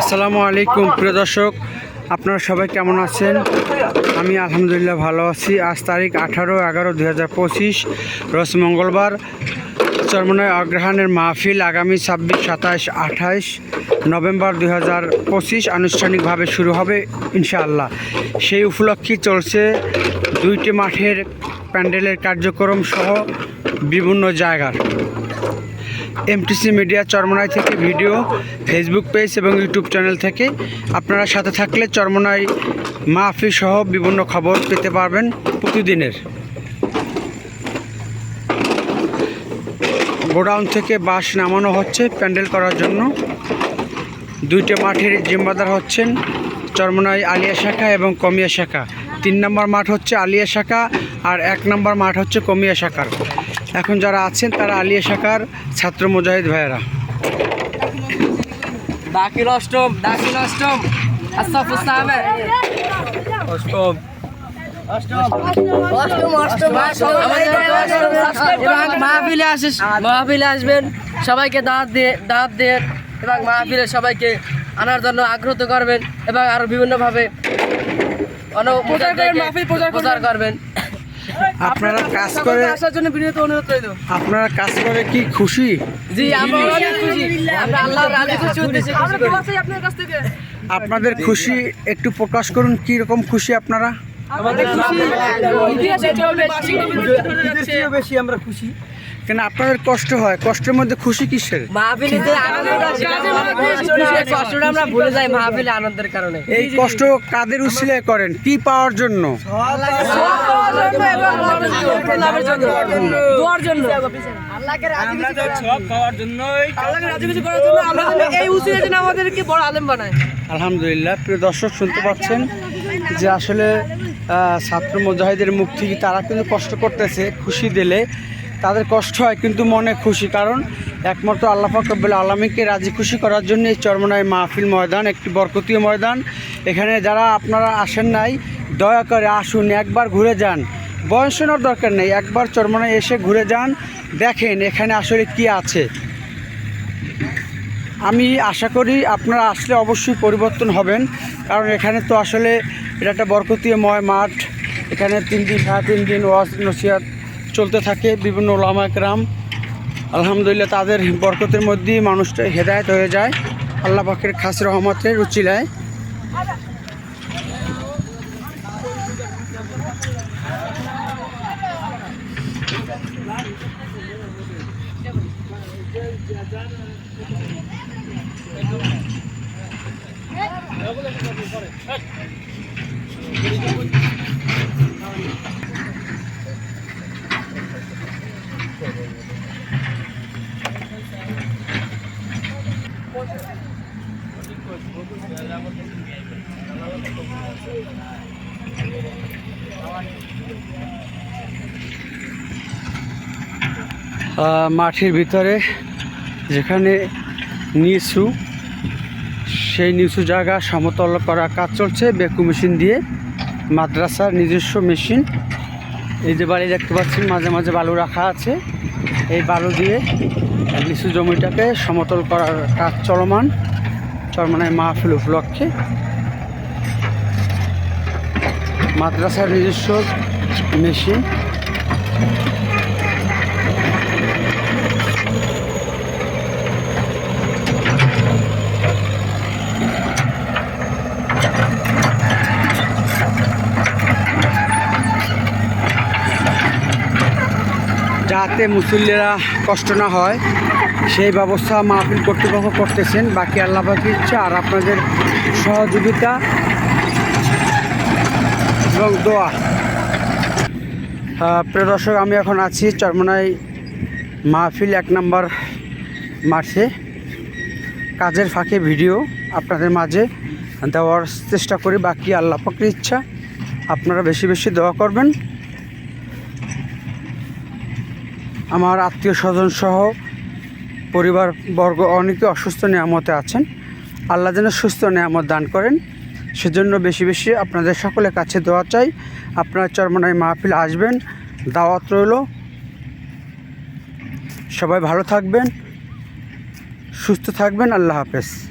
আসসালামু আলাইকুম, প্রিয় দর্শক। আপনারা সবাই কেমন আছেন? আমি আলহামদুলিল্লাহ ভালো আছি। আজ তারিখ আঠারো এগারো দুই হাজার পঁচিশ, রোজ মঙ্গলবার। চরমনায় অগ্রহায়ণের মাহফিল আগামী ছাব্বিশ সাতাশ আঠাইশ নভেম্বর দুই হাজার পঁচিশ আনুষ্ঠানিকভাবে শুরু হবে, ইনশাআল্লাহ। সেই উপলক্ষে চলছে দুইটি মাঠের প্যান্ডেলের কার্যক্রম সহ বিভিন্ন জায়গার। এমটিসি মিডিয়া চরমনাই থেকে ভিডিও ফেসবুক পেজ এবং ইউটিউব চ্যানেল থেকে। আপনারা সাথে থাকলে চরমনাই মাহফিল সহ বিভিন্ন খবর পেতে পারবেন প্রতিদিনের। গোডাউন থেকে বাস নামানো হচ্ছে প্যান্ডেল করার জন্য। দুইটি মাঠের জিম্মাদার হচ্ছেন চরমনাই আলিয়া শাখা এবং কমিয়া শাখা। তিন নম্বর মাঠ হচ্ছে আলিয়া শাখা আর এক নম্বর মাঠ হচ্ছে কমিয়া শাখার। এখন যারা আছেন তারা আলিয়া শাখার ছাত্র মুজাহিদ ভাইয়েরা। দাখিল অষ্টম দাখিল অষ্টম। মাহফিলে আসিস মাহফিলে আসবেন। সবাইকে দাঁত দিয়ে দাঁত দিয়ে এবং মাহফিলে সবাইকে আনার জন্য আগ্রহ করবেন এবং আরও বিভিন্নভাবে প্রচার করবেন। আপনারা কাজ করে আসার জন্য বিনীত অনুরোধ রইল। আপনারা কাজ করে কি খুশি? জি আমরা অনেক খুশি। আমরা আল্লাহর রাজি খুশি উদ্দেশ্যে খুশি করি। আপনাদের খুশি একটু প্রকাশ করুন কি রকম খুশি। আপনারা বেশি আমরা খুশি। কেন আপনাদের কষ্ট হয়? কষ্টের মধ্যে খুশি কিসের? আমরা ভুলে যাই মাহফিলে আনন্দের কারণে। এই কষ্ট কাদের উচিলায় করেন? কি পাওয়ার জন্য? দোয়ার জন্য। এই উচিত যেন আমাদেরকে বড় আলেম বানায়। আলহামদুলিল্লাহ প্রিয় দর্শক শুনতে পাচ্ছেন যে আসলে ছাত্র মুজাহিদের মুখ থেকে তারা কিন্তু কষ্ট করতেছে খুশি দিলে তাদের কষ্ট হয় কিন্তু মনে খুশি। কারণ একমাত্র আল্লাহ ফাকবুল আলমীকে রাজি খুশি করার জন্য এই চরমনায় মাহফিল ময়দান একটি বরকতীয় ময়দান। এখানে যারা আপনারা আসেন নাই দয়া করে আসুন একবার ঘুরে যান। বয়স নেওয়ার দরকার নেই, একবার চরমনায় এসে ঘুরে যান, দেখেন এখানে আসলে কি আছে। আমি আশা করি আপনারা আসলে অবশ্যই পরিবর্তন হবেন, কারণ এখানে তো আসলে এটা একটা বরকতীয়ময় মাঠ, এখানে তিন দিন সাড়ে তিন দিন ওয়াজ নসিহাত চলতে থাকে বিভিন্ন ওলামাকরাম আলহামদুলিল্লাহ তাদের বরকতের মধ্যেই মানুষটা হেদায়ত হয়ে যায়, আল্লাহ পাকের খাস রহমতের রুচিলায় মাঠের ভিতরে যেখানে নিচু, সেই নিচু জায়গা সমতল করা কাজ চলছে বেকু মেশিন দিয়ে। মাদ্রাসার নিজস্ব মেশিন এই যে বাড়ি দেখতে পাচ্ছেন, মাঝে মাঝে বালু রাখা আছে। এই বালু দিয়ে নিচু জমিটাকে সমতল করার কাজ চলমান। চরমানায় মাহফিল উপলক্ষে। মাদ্রাসার নিজস্ব মেশিন যাতে মুসল্লিরা কষ্ট না হয়, সেই ব্যবস্থা মাহফিল কর্তৃপক্ষ করতেছেন। বাকি আল্লাহ পাখির ইচ্ছা আর আপনাদের সহযোগিতা এবং দোয়া। প্রিয় দর্শক, আমি এখন আছি চরমনাই মাহফিল এক নম্বর মাঠে। কাজের ফাঁকে ভিডিও আপনাদের মাঝে দেওয়ার চেষ্টা করি। বাকি আল্লাহ পাখির ইচ্ছা, আপনারা বেশি বেশি দোয়া করবেন। আমার আত্মীয় স্বজন সহ পরিবার বর্গ অনেকে অসুস্থ নিয়ামতে আছেন। আল্লাহ যেন সুস্থ নিয়ামত দান করেন। সেজন্য বেশি বেশি আপনাদের সকলের কাছে দোয়া চাই। আপনারা চরমনায় মাহফিল আসবেন, দাওয়াত রইল। সবাই ভালো থাকবেন, সুস্থ থাকবেন। আল্লাহ হাফেজ।